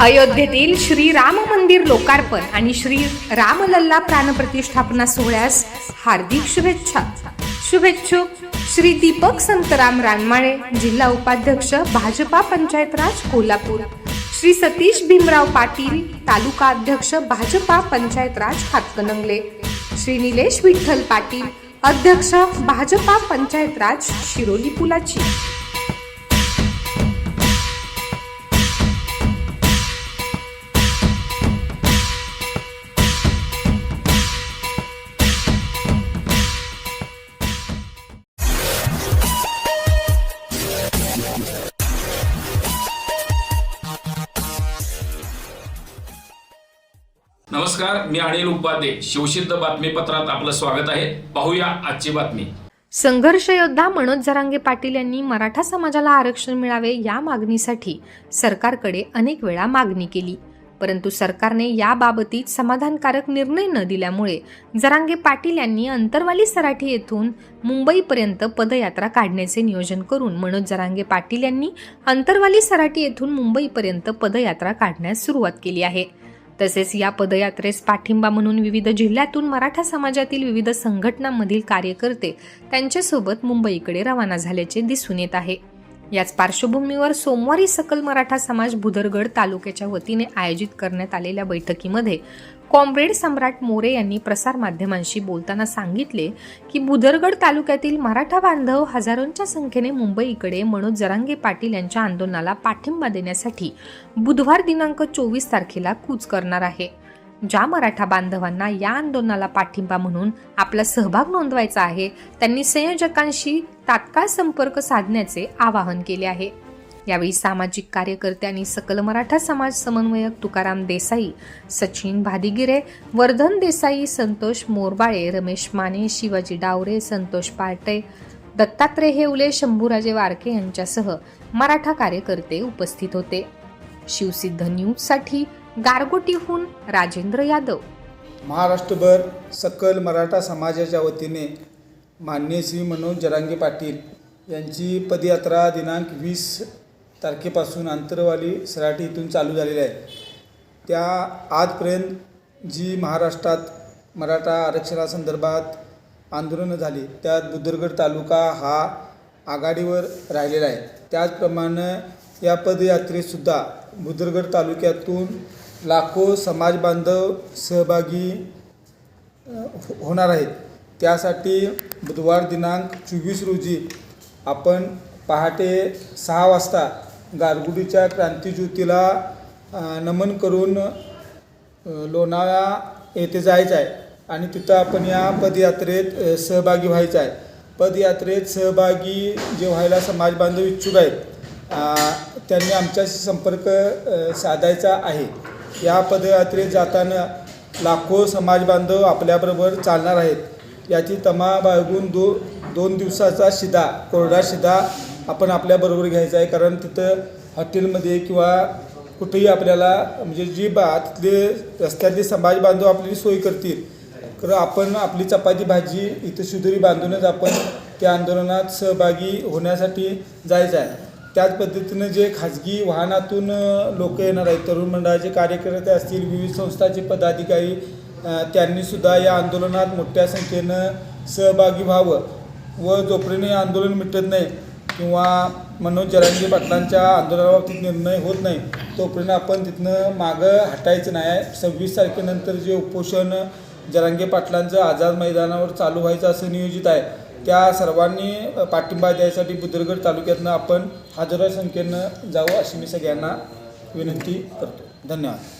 अयोध्येतील श्री राम मंदिर लोकार्पण आणि श्री रामलल्ला प्राणप्रतिष्ठापना सोहळ्यास हार्दिक शुभेच्छा. शुभेच्छुक श्री दीपक संतराम रानमाळे जिल्हा उपाध्यक्ष भाजपा पंचायत राज कोल्हापूर. श्री सतीश भीमराव पाटील तालुका अध्यक्ष भाजपा पंचायत राज हातकणंगले. श्री निलेश विठ्ठल पाटील अध्यक्ष भाजपा पंचायत राज शिरोली पुलाची नमस्कार मी अनिल उपाध्ये. शिवसिद्ध बातमीपत्रात आपलं स्वागत आहे. पाहूया आजची बातमी. संघर्ष योद्धा मनोज जरांगे पाटील यांनी मराठा समाजाला आरक्षण मिळावे या मागणीसाठी सरकारकडे अनेक वेळा मागणी केली. परंतु सरकारने याबाबतीत समाधानकारक निर्णय न दिल्यामुळे जरांगे पाटील यांनी अंतरवाली सराठी येथून मुंबईपर्यंत पदयात्रा काढण्याचे नियोजन करून मनोज जरांगे पाटील यांनी अंतरवाली सराठी येथून मुंबईपर्यंत पदयात्रा काढण्यास सुरुवात केली आहे. तसेच या पदयात्रेस पाठिंबा म्हणून विविध जिल्ह्यातून मराठा समाजातील विविध संघटनांमधील कार्यकर्ते त्यांच्यासोबत मुंबईकडे रवाना झाल्याचे दिसून येत आहे. याच पार्श्वभूमीवर सोमवारी सकल मराठा समाज भुदरगड तालुक्याच्या वतीने आयोजित करण्यात आलेल्या बैठकीमध्ये कॉम्रेड सम्राट मोरे यांनी प्रसारमाध्यमांशी बोलताना सांगितले की भुदरगड तालुक्यातील मराठा बांधव हजारोंच्या संख्येने मुंबईकडे मनोज जरांगे पाटील यांच्या आंदोलनाला पाठिंबा देण्यासाठी बुधवार दिनांक चोवीस तारखेला कूच करणार आहे. ज्या मराठा बांधवांना या आंदोलनाला पाठिंबा म्हणून आपला सहभाग नोंदवायचा आहे त्यांनी संयोजकांशी तात्काळ संपर्क साधण्याचे आवाहन केले आहे. यावेळी सामाजिक कार्यकर्ते आणि सकल मराठा समाज समन्वयक तुकाराम देसाई सचिन भादिगिरे वर्धन देसाई संतोष मोरबाळे रमेश माने शिवाजी डावरे संतोष पार्टे दत्तात्रय हेवले शंभूराजे वारके यांच्यासह मराठा कार्यकर्ते उपस्थित होते. शिवसिद्ध न्यूजसाठी गारगोटीहून राजेंद्र यादव. महाराष्ट्रभर सकल मराठा समाजाच्या वतीने मान्य श्री मनोज जरांगे पाटील यांची पदयात्रा दिनांक वीस तारखेपासून आंतरवाली सराठी इथून चालू झालेली आहे. त्या आजपर्यंत जी महाराष्ट्रात मराठा आरक्षणासंदर्भात आंदोलनं झाली त्यात बुद्रगड तालुका हा आघाडीवर राहिलेला आहे. त्याचप्रमाणे या पदयात्रेतसुद्धा बुद्रगड तालुक्यातून लाखो समाज बांधव सहभागी होणार आहेत. त्यासाठी बुधवार दिनांक चोवीस रोजी आपण पहाटे सहा वाजता गारगुडीच्या क्रांतीज्योतीला नमन करून लोणाळा लोणावळा येथे जायचं आहे आणि तिथं आपण या पदयात्रेत सहभागी व्हायचं आहे. पदयात्रेत सहभागी जे व्हायला समाज बांधव इच्छुक आहेत त्यांनी आमच्याशी संपर्क साधायचा आहे. या पदयात्रेत जाताना लाखो समाज बांधव आपल्याबरोबर चालणार आहेत. याची तमा बाळगून दो दोन दिवसाचा शिदा कोरडा शिदा आपण आपल्याबरोबर घ्यायचा आहे. कारण तिथं हॉटेलमध्ये किंवा कुठेही आपल्याला म्हणजे जी बा तिथले रस्त्यातले समाज बांधव आपली सोय करतील. तर आपण आपली चपाती भाजी इथं सुधरी बांधूनच आपण त्या आंदोलनात सहभागी होण्यासाठी जायचं आहे. त्याच पद्धतीनं जे खाजगी वाहनातून लोक येणार आहेत तरुण मंडळाचे कार्यकर्ते असतील विविध संस्थाचे पदाधिकारी त्यांनीसुद्धा या आंदोलनात मोठ्या संख्येनं सहभागी व्हावं व जोपर्यंत हे आंदोलन मिटत नाही किंवा मनोज जरांगे पाटलांच्या आंदोलनाबाबतीत निर्णय होत नाही तोपर्यंत आपण तिथनं मागं हटायचं नाही. सव्वीस तारखेनंतर जे उपोषण जरांगे पाटलांचं आझाद मैदानावर चालू व्हायचं असं नियोजित आहे त्या सर्वांनी पाठिंबा द्यायसाठी बुद्रगड तालुक्यातनं आपण हजारो संख्येनं जावं अशी मी सगळ्यांना विनंती करतो. धन्यवाद.